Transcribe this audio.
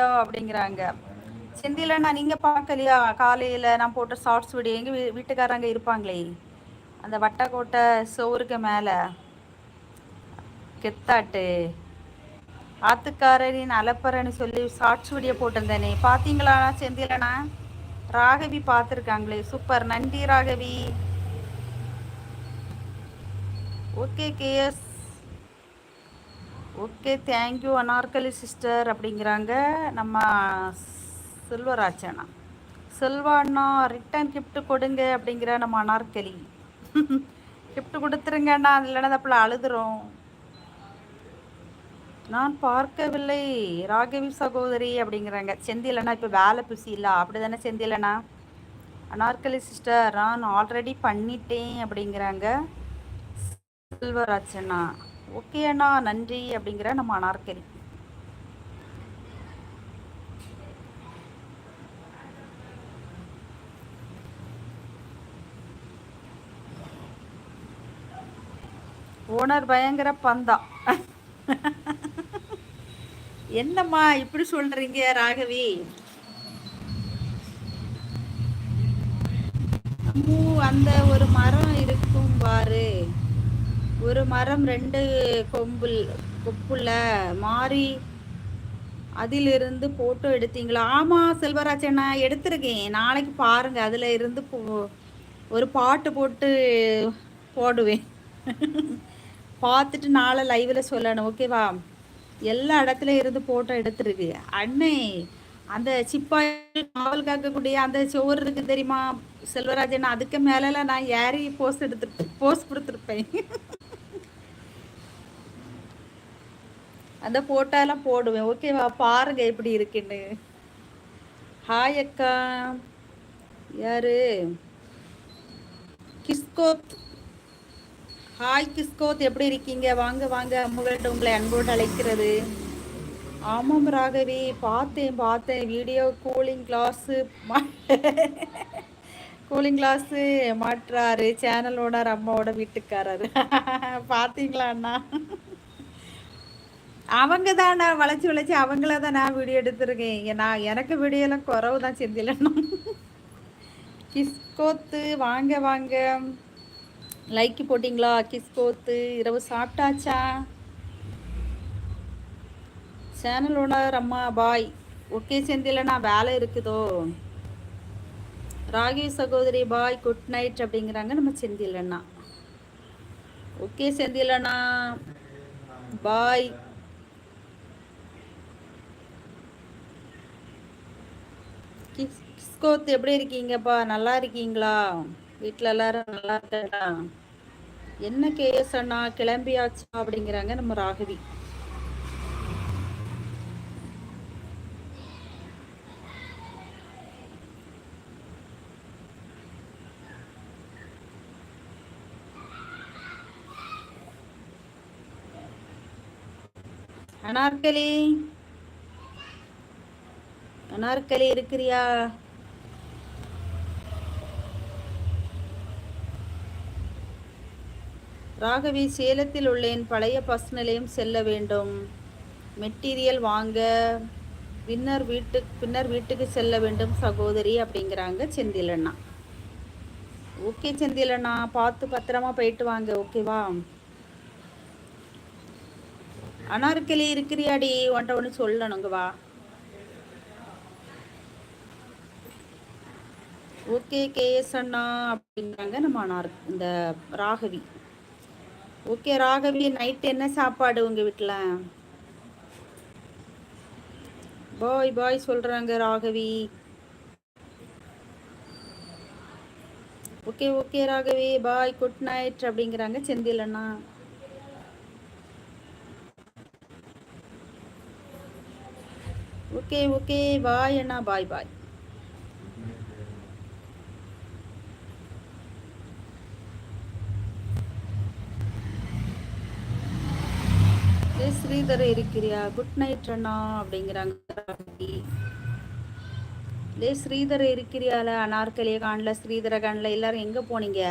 அப்படிங்கிறாங்க. செந்திலண்ணா நீங்க பார்க்கலையா? காலையில நான் போட்ட ஷார்ட்ஸ் வீடியோ எங்க வீட்டுக்காரங்க இருப்பாங்களே? அந்த வட்டக்கோட்டை சோறுக்கு மேல. கெத்தாட்டு. ஆத்துக்காரரின் அலப்பறன்னு சொல்லி ஷார்ட்ஸ் வீடியோ போட்டிருந்தேனே. பார்த்தீங்களா செந்திலண்ணா ராகவி பார்த்துருக்காங்களே. சூப்பர் நன்றி Raghavi. Okay KS okay thank you Anarkali sister அப்படிங்கிறாங்க. நம்ம செல்வராஜனா. செல்வா அண்ணா ரிட்டர்ன் கிஃப்ட் கொடுங்க அப்படிங்கிற நம்ம அனார்கலி. கிஃப்ட் கொடுத்துருங்கண்ணா இல்லைன்னா தப்பில் அழுதுறோம். நான் பார்க்கவில்லை ராகவி சகோதரி அப்படிங்கிறாங்க. செந்திலண்ணா இப்போ வேலை பிசி இல்லை அப்படி தானே செந்திலண்ணா? அனார்கலி சிஸ்டர் நான் ஆல்ரெடி பண்ணிட்டேன் அப்படிங்கிறாங்க. செல்வராஜண்ணா ஓகே அண்ணா நன்றி அப்படிங்கிற நம்ம அனார்கலி. ஓனர் பயங்கர பந்தா. என்னம்மா இப்படி சொல்றீங்க ராகவி? அந்த ஒரு மரம் இருக்கும் பாரு. ஒரு மரம் ரெண்டு கொம்புல் கொப்புல மாறி அதிலிருந்து போட்டோ எடுத்தீங்களா? ஆமாம் செல்வராஜ் நான் எடுத்திருக்கேன். நாளைக்கு பாருங்க. அதில் இருந்து ஒரு பாட்டு போட்டு போடுவேன். பார்த்துட்டு நாளை லைவில் சொல்லணும். ஓகேவா எல்லா இடத்துல இருந்து போட்டோ எடுத்துருக்கு. அண்ணே அந்த சிப்பாய் காவல் காக்கக்கூடிய அந்த சோறு இருக்கு தெரியுமா? செல்வராஜன் அதுக்கு மேலெல்லாம் நான் ஏறி போஸ்ட் எடுத்து போஸ்ட் கொடுத்துருப்பேன். அந்த ஃபோட்டோலாம் போடுவேன். ஓகேவா பாருங்க எப்படி இருக்குன்னு. ஹாய் அக்கா. யாரு? கிஸ்கோத். ஹாய் கிஸ்கோத் எப்படி இருக்கீங்க? வாங்க வாங்க. அம்முகள்கிட்ட உங்களை அன்போடு அழைக்கிறது. ஆமாம் ராகவி. பார்த்தேன் பார்த்தேன். Video cooling glass cooling glass மாற்றாரு சேனலோட அம்மாவோட வீட்டுக்காரரு. பார்த்தீங்களா அண்ணா? அவங்க தான் நான் வளைச்சி வளைச்சி அவங்கள தான் நான் வீடியோ எடுத்திருக்கேன். நான் எனக்கு வீடியோலாம் குறவு தான் செந்திலனும் கிஸ்கோத்து வாங்க வாங்க. லைக் போட்டிங்களா? கிஸ்கோத்து இரவு சாப்பிட்டாச்சா? சேனல் ஓனர் அம்மா பாய் ஓகே செந்திலண்ணா வேலை இருக்குதோ? ராகி சகோதரி பாய் குட் நைட் அப்படிங்கிறாங்க நம்ம செந்திலண்ணா. ஓகே செந்திலண்ணா. பாய் கிஸ்கோத் எப்படி இருக்கீங்கப்பா? நல்லா இருக்கீங்களா? வீட்டில் எல்லாரும் நல்லா இருக்கா என்ன கேஎஸ் அண்ணா? கிளம்பியாச்சா? அப்படிங்கிறாங்க நம்ம ராகவி. அனார்கலி. அனார்கலி இருக்கிறியா? ராகவி சேலத்தில் உள்ளேன் பழைய பஸ் நிலையம் செல்ல வேண்டும். மெட்டீரியல் வாங்க பின்னர் வீட்டு பின்னர் வீட்டுக்கு செல்ல வேண்டும் சகோதரி அப்படிங்கிறாங்க செந்திலண்ணா. ஓகே செந்திலண்ணா பார்த்து பத்திரமா போயிட்டு வாங்க ஓகேவா அனார்கலி இருக்கிறியாடி ஒன்றை ஒன்று சொல்லணுங்க வா. ஓகே கேஎஸ் அண்ணா அப்படின்றாங்க நம்ம அண்ணா இந்த ராகவி. ஓகே ராகவி நைட் என்ன சாப்பாடு உங்கள் வீட்டில் பாய் பாய் சொல்கிறாங்க Raghavi. Okay okay Raghavi bye good night அப்படிங்கிறாங்க செந்தில் அண்ணா. ஓகே ஓகே பாய் அண்ணா பாய் பாய். ஸ்ரீதர் இருக்கிறியா? குட் நைட் அண்ணா அப்படிங்கிறாங்க லே ஸ்ரீதர் இருக்கிறியால? அனார்கலிய காணல ஸ்ரீதர காணல எல்லாரும் எங்க போனீங்க?